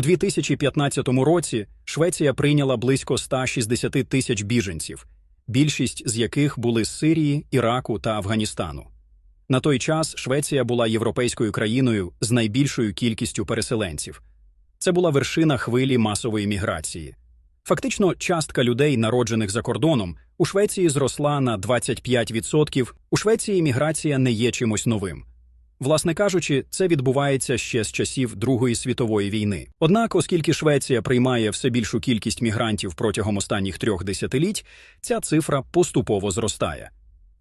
У 2015 році Швеція прийняла близько 160 тисяч біженців, більшість з яких були з Сирії, Іраку та Афганістану. На той час Швеція була європейською країною з найбільшою кількістю переселенців. Це була вершина хвилі масової міграції. Фактично, частка людей, народжених за кордоном, у Швеції зросла на 25%. У Швеції міграція не є чимось новим. Власне кажучи, це відбувається ще з часів Другої світової війни. Однак, оскільки Швеція приймає все більшу кількість мігрантів протягом останніх трьох десятиліть, ця цифра поступово зростає.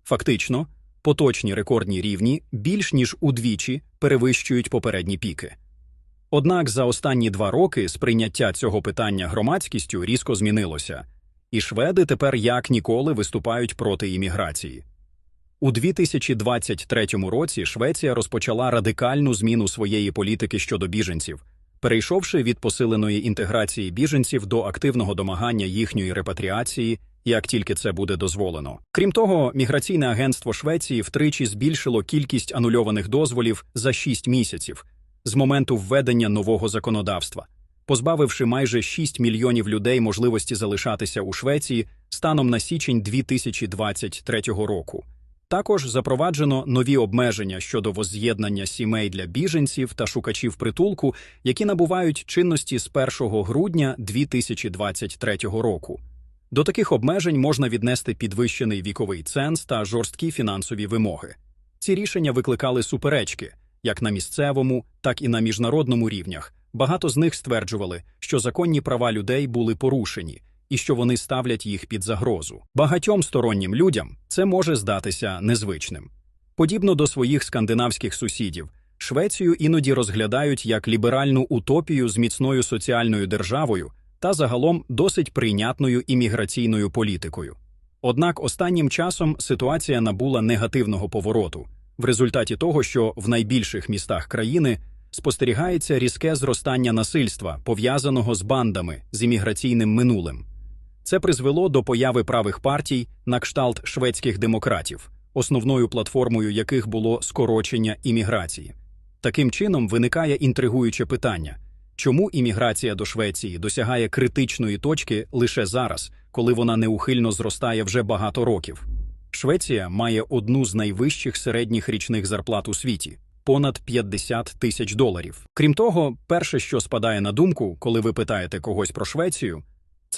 Фактично, поточні рекордні рівні більш ніж удвічі перевищують попередні піки. Однак за останні два роки сприйняття цього питання громадськістю різко змінилося, і шведи тепер як ніколи виступають проти імміграції. У 2023 році Швеція розпочала радикальну зміну своєї політики щодо біженців, перейшовши від посиленої інтеграції біженців до активного домагання їхньої репатріації, як тільки це буде дозволено. Крім того, міграційне агентство Швеції втричі збільшило кількість анульованих дозволів за 6 місяців з моменту введення нового законодавства, позбавивши майже 6 мільйонів людей можливості залишатися у Швеції станом на січень 2023 року. Також запроваджено нові обмеження щодо возз'єднання сімей для біженців та шукачів притулку, які набувають чинності з 1 грудня 2023 року. До таких обмежень можна віднести підвищений віковий ценз та жорсткі фінансові вимоги. Ці рішення викликали суперечки як на місцевому, так і на міжнародному рівнях. Багато з них стверджували, що законні права людей були порушені і що вони ставлять їх під загрозу. Багатьом стороннім людям це може здатися незвичним. Подібно до своїх скандинавських сусідів, Швецію іноді розглядають як ліберальну утопію з міцною соціальною державою та загалом досить прийнятною імміграційною політикою. Однак останнім часом ситуація набула негативного повороту в результаті того, що в найбільших містах країни спостерігається різке зростання насильства, пов'язаного з бандами з імміграційним минулим. Це призвело до появи правих партій на кшталт шведських демократів, основною платформою яких було скорочення імміграції. Таким чином виникає інтригуюче питання чому імміграція до Швеції досягає критичної точки лише зараз, коли вона неухильно зростає вже багато років. Швеція має одну з найвищих середніх річних зарплат у світі понад 50 тисяч доларів. Крім того, перше, що спадає на думку, коли ви питаєте когось про Швецію,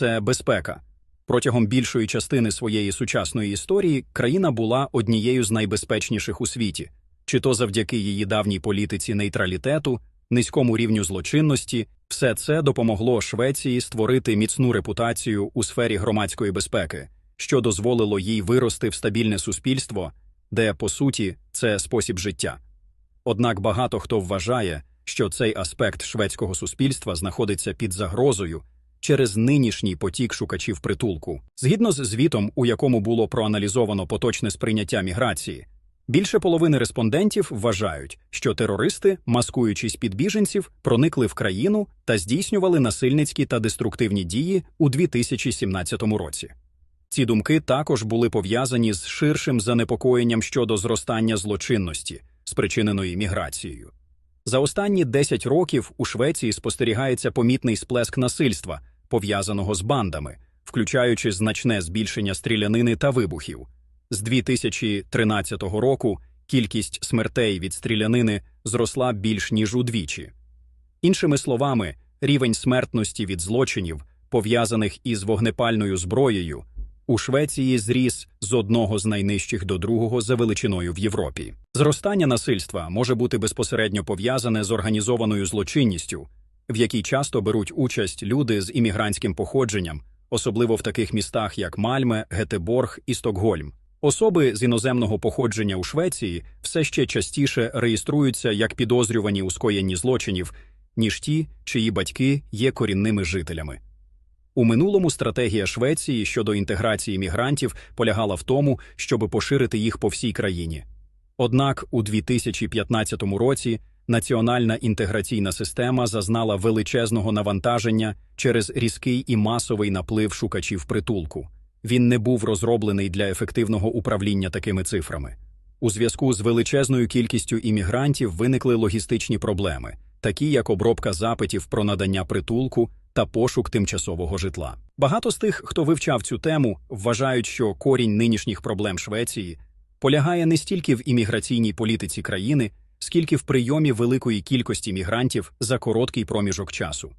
це безпека. Протягом більшої частини своєї сучасної історії країна була однією з найбезпечніших у світі, чи то завдяки її давній політиці нейтралітету, низькому рівню злочинності, все це допомогло Швеції створити міцну репутацію у сфері громадської безпеки, що дозволило їй вирости в стабільне суспільство, де, по суті, це спосіб життя. Однак багато хто вважає, що цей аспект шведського суспільства знаходиться під загрозою через нинішній потік шукачів притулку. Згідно з звітом, у якому було проаналізовано поточне сприйняття міграції, більше половини респондентів вважають, що терористи, маскуючись під біженців, проникли в країну та здійснювали насильницькі та деструктивні дії у 2017 році. Ці думки також були пов'язані з ширшим занепокоєнням щодо зростання злочинності, спричиненої міграцією. За останні 10 років у Швеції спостерігається помітний сплеск насильства, пов'язаного з бандами, включаючи значне збільшення стрілянини та вибухів. З 2013 року кількість смертей від стрілянини зросла більш ніж удвічі. Іншими словами, рівень смертності від злочинів, пов'язаних із вогнепальною зброєю, у Швеції зріс з одного з найнижчих до другого за величиною в Європі. Зростання насильства може бути безпосередньо пов'язане з організованою злочинністю, в якій часто беруть участь люди з іммігрантським походженням, особливо в таких містах, як Мальме, Гетеборг і Стокгольм. Особи з іноземного походження у Швеції все ще частіше реєструються як підозрювані у скоєнні злочинів, ніж ті, чиї батьки є корінними жителями. У минулому стратегія Швеції щодо інтеграції мігрантів полягала в тому, щоб поширити їх по всій країні. Однак у 2015 році національна інтеграційна система зазнала величезного навантаження через різкий і масовий наплив шукачів притулку. Він не був розроблений для ефективного управління такими цифрами. У зв'язку з величезною кількістю іммігрантів виникли логістичні проблеми, такі як обробка запитів про надання притулку та пошук тимчасового житла. Багато з тих, хто вивчав цю тему, вважають, що корінь нинішніх проблем Швеції полягає не стільки в імміграційній політиці країни, скільки в прийомі великої кількості мігрантів за короткий проміжок часу.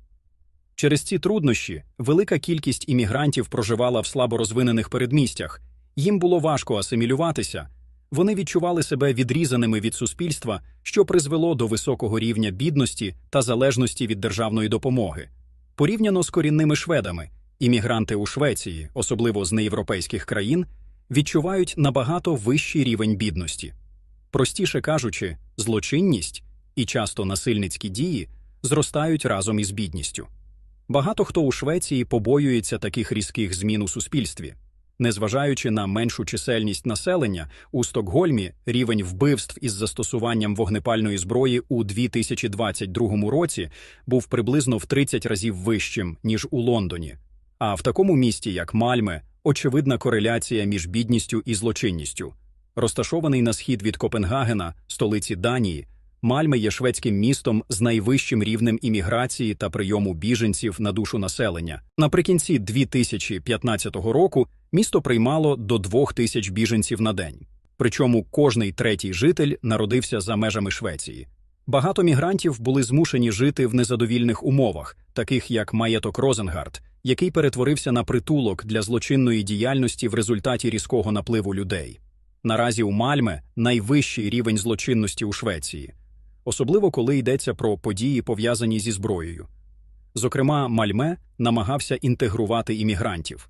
Через ці труднощі велика кількість іммігрантів проживала в слаборозвинених передмістях, їм було важко асимілюватися, вони відчували себе відрізаними від суспільства, що призвело до високого рівня бідності та залежності від державної допомоги. Порівняно з корінними шведами, іммігранти у Швеції, особливо з неєвропейських країн, відчувають набагато вищий рівень бідності. Простіше кажучи, злочинність і часто насильницькі дії зростають разом із бідністю. Багато хто у Швеції побоюється таких різких змін у суспільстві. Незважаючи на меншу чисельність населення, у Стокгольмі рівень вбивств із застосуванням вогнепальної зброї у 2022 році був приблизно в 30 разів вищим, ніж у Лондоні. А в такому місті, як Мальме, очевидна кореляція між бідністю і злочинністю. Розташований на схід від Копенгагена, столиці Данії, Мальме є шведським містом з найвищим рівнем імміграції та прийому біженців на душу населення. Наприкінці 2015 року місто приймало до 2 тисяч біженців на день. Причому кожний третій житель народився за межами Швеції. Багато мігрантів були змушені жити в незадовільних умовах, таких як маєток Розенгард, який перетворився на притулок для злочинної діяльності в результаті різкого напливу людей. Наразі у Мальме найвищий рівень злочинності у Швеції особливо коли йдеться про події, пов'язані зі зброєю. Зокрема, Мальме намагався інтегрувати іммігрантів.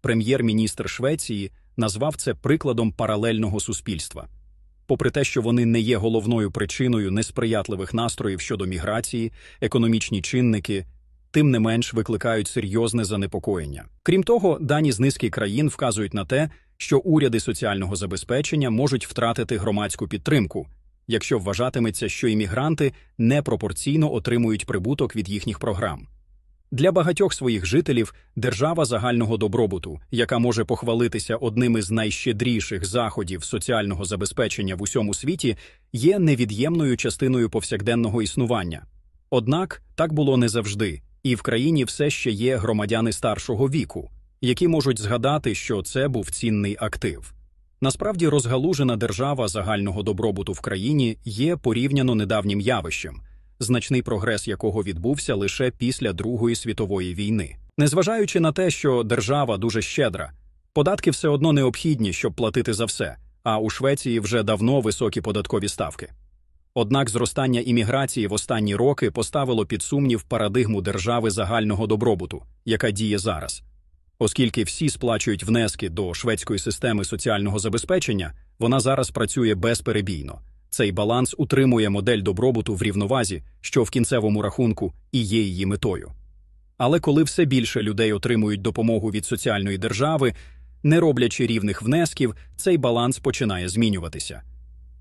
Прем'єр-міністр Швеції назвав це прикладом паралельного суспільства. Попри те, що вони не є головною причиною несприятливих настроїв щодо міграції, економічні чинники, тим не менш викликають серйозне занепокоєння. Крім того, дані з низки країн вказують на те, що уряди соціального забезпечення можуть втратити громадську підтримку, якщо вважатиметься, що іммігранти непропорційно отримують прибуток від їхніх програм. Для багатьох своїх жителів держава загального добробуту, яка може похвалитися одним із найщедріших заходів соціального забезпечення в усьому світі, є невід'ємною частиною повсякденного існування. Однак так було не завжди, і в країні все ще є громадяни старшого віку, які можуть згадати, що це був цінний актив. Насправді розгалужена держава загального добробуту в країні є порівняно недавнім явищем, значний прогрес якого відбувся лише після Другої світової війни. Незважаючи на те, що держава дуже щедра, податки все одно необхідні, щоб платити за все, а у Швеції вже давно високі податкові ставки. Однак зростання імміграції в останні роки поставило під сумнів парадигму держави загального добробуту, яка діє зараз. Оскільки всі сплачують внески до шведської системи соціального забезпечення, вона зараз працює безперебійно. Цей баланс утримує модель добробуту в рівновазі, що в кінцевому рахунку і є її метою. Але коли все більше людей отримують допомогу від соціальної держави, не роблячи рівних внесків, цей баланс починає змінюватися.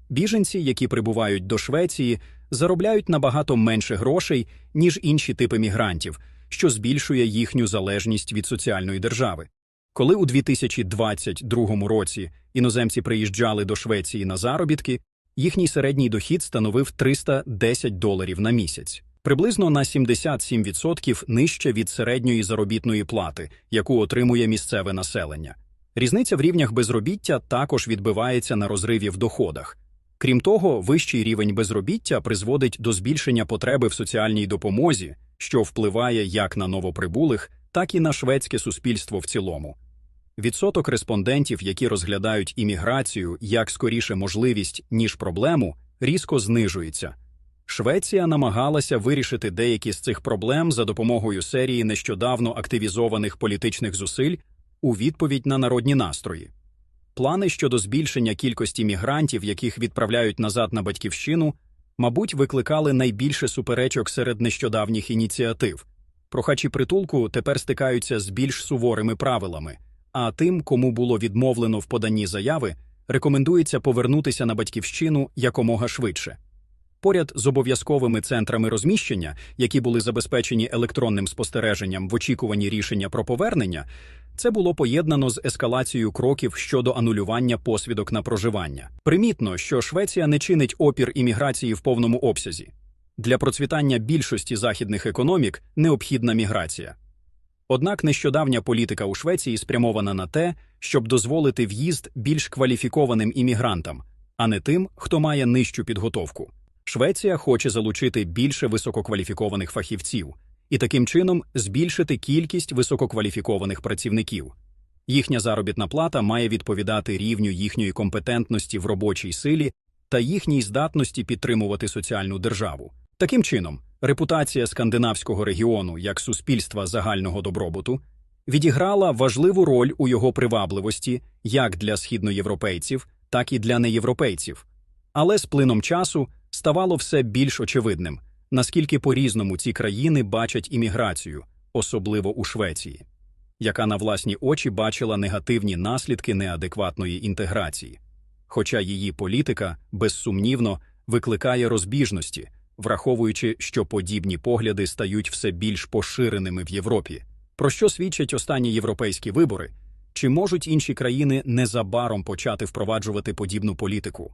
Біженці, які прибувають до Швеції, заробляють набагато менше грошей, ніж інші типи мігрантів що збільшує їхню залежність від соціальної держави. Коли у 2022 році іноземці приїжджали до Швеції на заробітки, їхній середній дохід становив 310 доларів на місяць, приблизно на 77% нижче від середньої заробітної плати, яку отримує місцеве населення. Різниця в рівнях безробіття також відбивається на розриві в доходах. Крім того, вищий рівень безробіття призводить до збільшення потреби в соціальній допомозі, що впливає як на новоприбулих, так і на шведське суспільство в цілому. Відсоток респондентів, які розглядають імміграцію як скоріше можливість, ніж проблему, різко знижується. Швеція намагалася вирішити деякі з цих проблем за допомогою серії нещодавно активізованих політичних зусиль у відповідь на народні настрої. Плани щодо збільшення кількості мігрантів, яких відправляють назад на батьківщину, мабуть, викликали найбільше суперечок серед нещодавніх ініціатив. Прохачі притулку тепер стикаються з більш суворими правилами, а тим, кому було відмовлено в поданні заяви, рекомендується повернутися на батьківщину якомога швидше. Поряд з обов'язковими центрами розміщення, які були забезпечені електронним спостереженням в очікуванні рішення про повернення, це було поєднано з ескалацією кроків щодо анулювання посвідок на проживання. Примітно, що Швеція не чинить опір імміграції в повному обсязі. Для процвітання більшості західних економік необхідна міграція. Однак нещодавня політика у Швеції спрямована на те, щоб дозволити в'їзд більш кваліфікованим іммігрантам, а не тим, хто має нижчу підготовку. Швеція хоче залучити більше висококваліфікованих фахівців і таким чином збільшити кількість висококваліфікованих працівників. Їхня заробітна плата має відповідати рівню їхньої компетентності в робочій силі та їхній здатності підтримувати соціальну державу. Таким чином, репутація скандинавського регіону як суспільства загального добробуту відіграла важливу роль у його привабливості як для східноєвропейців, так і для неєвропейців. Але з плином часу ставало все більш очевидним, наскільки по-різному ці країни бачать імміграцію, особливо у Швеції, яка на власні очі бачила негативні наслідки неадекватної інтеграції. Хоча її політика, безсумнівно, викликає розбіжності, враховуючи, що подібні погляди стають все більш поширеними в Європі. Про що свідчать останні європейські вибори? Чи можуть інші країни незабаром почати впроваджувати подібну політику?